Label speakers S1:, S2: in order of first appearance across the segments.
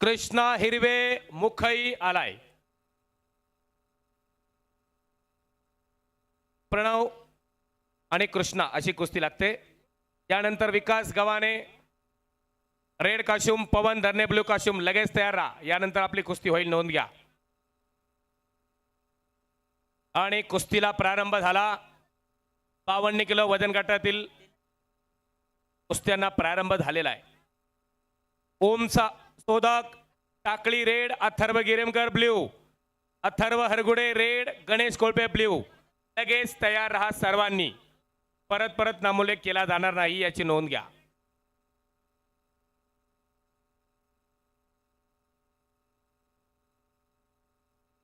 S1: कृष्णा हिरवे मुखई आलाय. प्रणव आणि कृष्णा अशी कुस्ती लागते. यानंतर विकास गव्हाणे रेड काशुम पवन धरणे ब्ल्यू काशुम लगेच तयार राहा. यानंतर आपली कुस्ती होईल नोंद घ्या. आणि कुस्तीला प्रारंभ झाला. बावन्न किलो वजन गटातील कुस्त्यांना प्रारंभ झालेला आहे. ओमचा Shodhak Takali red Atharva Giremkar blue Atharva Hargude red Ganesh Kolpe blue लगेच तयार राहा सर्वांनी. परत परत नामोल्लेख केला जाणार नाही याची नोंद घ्या.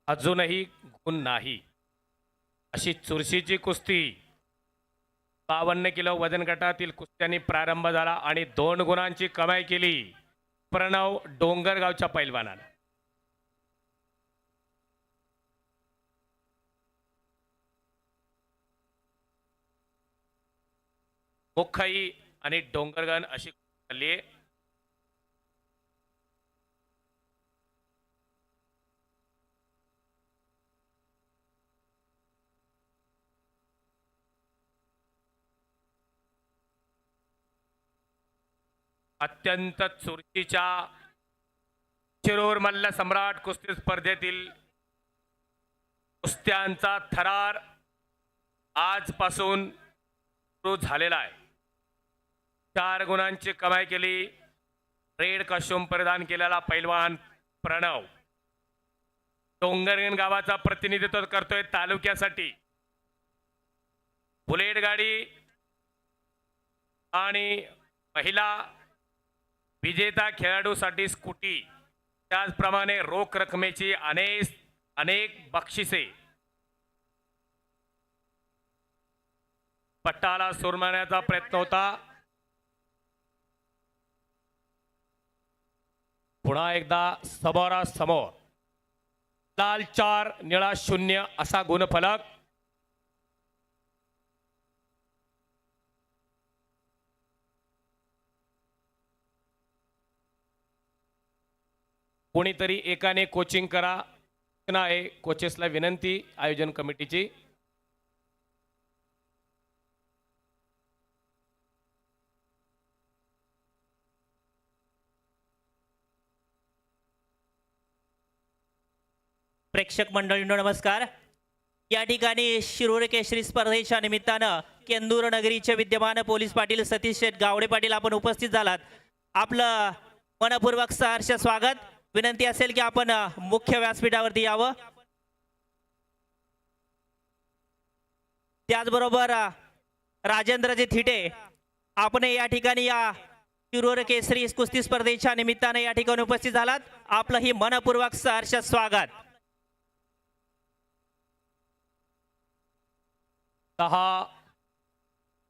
S1: अजूनही गुण नाही. अशी चुरशीची कुस्ती. बावन्न किलो वजन गटातील कुस्त्यांनी प्रारंभ झाला आणि दोन गुणांची कमाई केली. प्रणव डोंगरगावच्या पैलवानाला मुखाई आणि डोंगरगण अशी चालली आहे अत्यंत चुरशीच्या शिरूर मल्ल सम्राट कुस्ती स्पर्धेतील कुस्त्यांचा थरार आजपासून सुरू झालेला आहे. चार गुणांची कमाई केली. रेड कॉस्ट्युम परिधान केलेला पैलवान प्रणव. डोंगरगण गावाचा प्रतिनिधित्व करतोय तालुक्यासाठी. बुलेट गाडी आणि महिला विजेता खेळाडूसाठी स्कूटी त्याचप्रमाणे रोख रकमेची अनेक अनेक बक्षिसे. पट्टाला सुरमाण्याचा प्रयत्न होता. पुन्हा एकदा समोरासमोर लाल चार निळा शून्य असा गुणफलक. कोणीतरी एकाने कोचिंग करा. सूचना आहे कोचेसला विनंती आयोजन कमिटीची.
S2: प्रेक्षक मंडळींनो नमस्कार. या ठिकाणी शिरूर केशरी स्पर्धेच्या निमित्तानं केंदूर नगरीचे विद्यमान पोलीस पाटील सतीश शेठ गावडे पाटील आपण उपस्थित झालात. आपलं मनपूर्वक सहर्ष स्वागत. विनंती असेल की आपण मुख्य व्यासपीठावरती यावं. त्याचबरोबर राजेंद्रजी थिटे आपण या ठिकाणी या शिरूर केसरी कुस्ती स्पर्धेच्या निमित्तानं या ठिकाणी उपस्थित झालात. आपलं ही मनपूर्वक सहर्ष स्वागत.
S1: सहा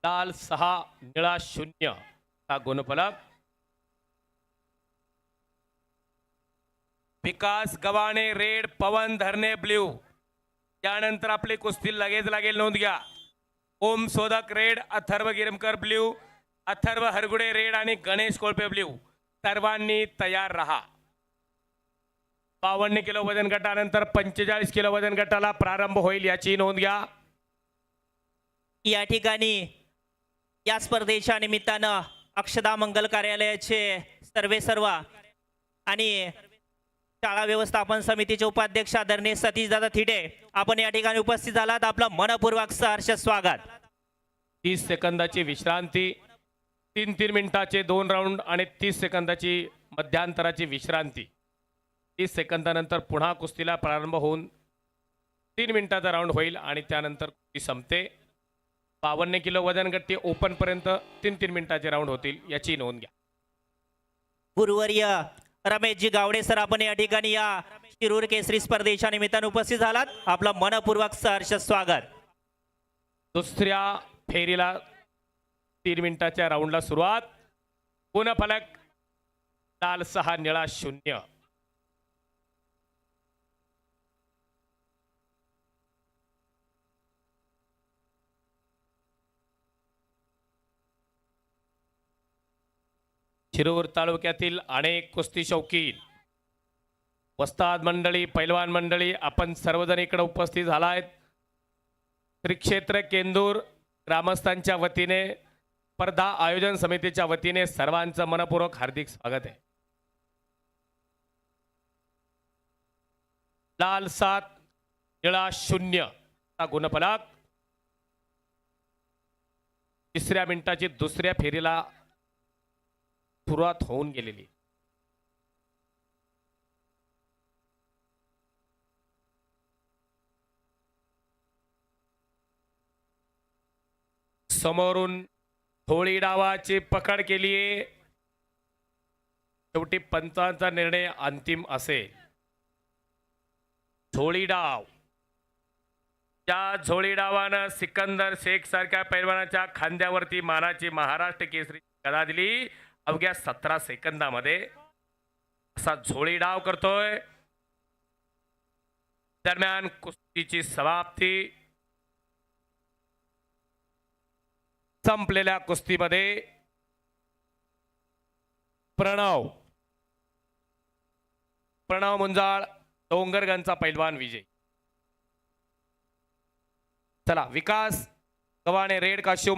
S1: लाल सहा निळा शून्य हा गुणफलक. विकास गव्हाणे रेड पवन धरणे ब्ल्यू. यानंतर आपली कुस्ती लगेच लागेल नोंद घ्या. Om Sodak red Atharva Girmakar blue. Atharva Hargude red आणि गणेश कोळपे ब्ल्यू. सर्वांनी तयार राहा. बावन्न किलो वजन गटानंतर पंचेचाळीस किलो वजन गटाला प्रारंभ होईल याची नोंद घ्या.
S2: या ठिकाणी या स्पर्धेच्या निमित्तानं अक्षदा मंगल कार्यालयाचे सर्वे सर्व आणि शाळा व्यवस्थापन समितीचे उपाध्यक्ष आदरणीय सतीशदादा थिटे आपण या ठिकाणी उपस्थित झालात. आपलं मनपूर्वक सहर्ष स्वागत.
S1: तीस सेकंदाची विश्रांती तीन तीन मिनिटाचे दोन राऊंड आणि तीस सेकंदाची मध्यांतराची विश्रांती. तीस सेकंदानंतर पुन्हा कुस्तीला प्रारंभ होऊन तीन मिनिटाचा राऊंड होईल आणि त्यानंतर कुस्ती संपते. बावन्न किलो वजन गट ओपन पर्यंत तीन तीन मिनिटाचे राऊंड होतील याची नोंद घ्या.
S2: गुरुवर्य रमेशजी गावडे सर आपण या ठिकाणी या शिरूर केसरी स्पर्धेच्या निमित्तानं उपस्थित झालात. आपलं मनपूर्वक सहर्ष स्वागत.
S1: दुसऱ्या फेरीला तीन मिनिटाच्या राऊंडला सुरुवात. गुणफलक लाल सहा निळा शून्य. शिरूर तालुक्यातील अनेक कुस्ती शौकीन वस्ताद मंडळी पैलवान मंडळी आपण सर्वजण इकडे उपस्थित झाला आहेत श्रीक्षेत्र केंदूर ग्रामस्थांच्या वतीने स्पर्धा आयोजन समितीच्या वतीने सर्वांचं मनपूर्वक हार्दिक स्वागत आहे. लाल सात निळा शून्य हा गुणफलक. तिसऱ्या मिनिटाची दुसऱ्या फेरीला सुरुवात होऊन गेलेली. समोरून होळी डावाची पकड केली. शेवटी पंचांचा निर्णय अंतिम असेल झोळी डाव. त्या झोळी डावानं सिकंदर शेख सारख्या पैलवानाच्या खांद्यावरती मानाची महाराष्ट्र केसरी गदा दिली. अवघ्या सतरा सेकंदामध्ये असा झोळी डाव करतोय. दरम्यान कुस्तीची समाप्ती. संपलेल्या कुस्तीमध्ये प्रणव. प्रणव मुंजाळ डोंगरगंजचा पैलवान विजय. चला विकास गव्हाणे रेड काश्युम